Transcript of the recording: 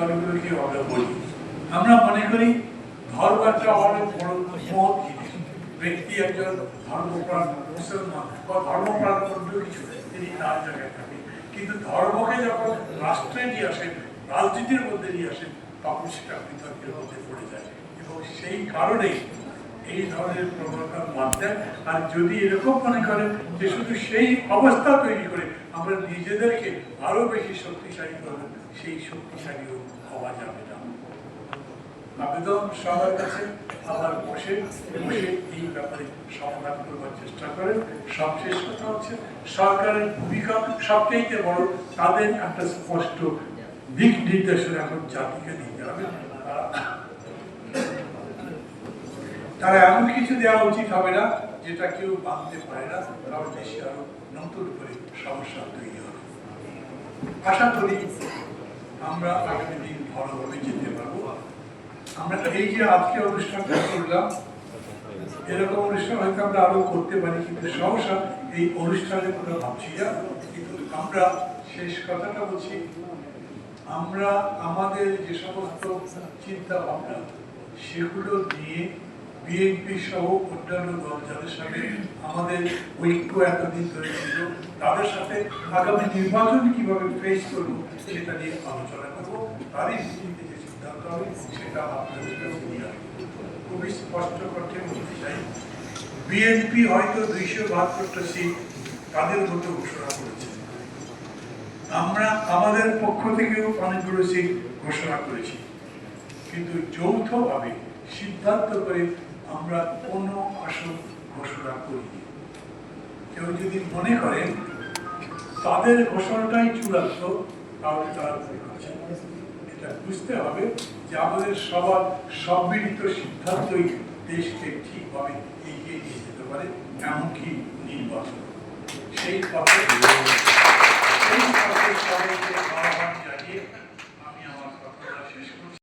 দলগুলোকে আমরা বলি? আমরা মনে করি ধর্ম একটা অনেক বড় মহৎ ব্যক্তি একজন ধর্মপ্রাণ, মুসলমান বা ধর্মপ্রাণ অন্য কিছু তিনি তার জায়গায় থাকেন। কিন্তু ধর্মকে যখন রাষ্ট্রে নিয়ে আসেন, রাজনীতির মধ্যে নিয়ে আসেন, তখন সেটা বিতর্কের মধ্যে পড়ে যায়। এবং সেই কারণেই এই ধরনের প্রবণতা মানতে আর যদি এরকম মনে করেন যে শুধু সেই অবস্থা তৈরি করে আমরা নিজেদেরকে আরও বেশি শক্তিশালী করব, সেই শক্তিশালীও হওয়া যাবে না আবেদন সবার কাছে আবার বসে বসে এই ব্যাপারে সমাধান করবার চেষ্টা করেন। সবশেষ কথা হচ্ছে, সরকারের ভূমিকা সবচেয়ে বড়, তাদের একটা স্পষ্ট দিক নির্দেশনা এখন জাতিকে দিতে হবে। তারা এমন কিছু দেওয়া উচিত হবে না, যেটা কেউ মানতে পারে না, কারণ দেশে আরও নতুন করে সমস্যা তৈরি হবে। আশা করি আমরা আগামী দিন করতে পারি, কিন্তু এই অনুষ্ঠানের ভাবছি কিন্তু আমরা শেষ কথাটা বলছি, আমরা আমাদের যে সমস্ত চিন্তা ভাবনা, সেগুলো নিয়ে বিএনপি সহ অন্যান্য দল যাদের সাথে আমাদের ঐক্য এতদিন ধরে ছিল। তাদের সাথে আগামী নির্বাচন কীভাবে ফেস করব সেটা নিয়ে আলোচনা করব। তারই ভিত্তিতে যে সিদ্ধান্ত হবে, সেটা আপনাদের কাছে খুবই স্পষ্ট করতে বলতে চাই, বিএনপি হয়তো দুইশো বাহাত্তরটা সিট তাদের মতো ঘোষণা করেছে। আমরা, আমাদের পক্ষ থেকেও অনেকগুলো সিট ঘোষণা করেছি। কিন্তু যৌথভাবে সিদ্ধান্ত করে আমরা কোনো আসন ঘোষণা করিনি। কেউ যদি মনে করেন তাদের ঘোষণাটাই চূড়ান্ত, তাহলে তারা এটা বুঝতে হবে যে আমাদের সবার সম্মিলিত সিদ্ধান্তই দেশকে ঠিকভাবে এগিয়ে নিয়ে যেতে পারে, এমনকি নির্বাচন। সেই কথা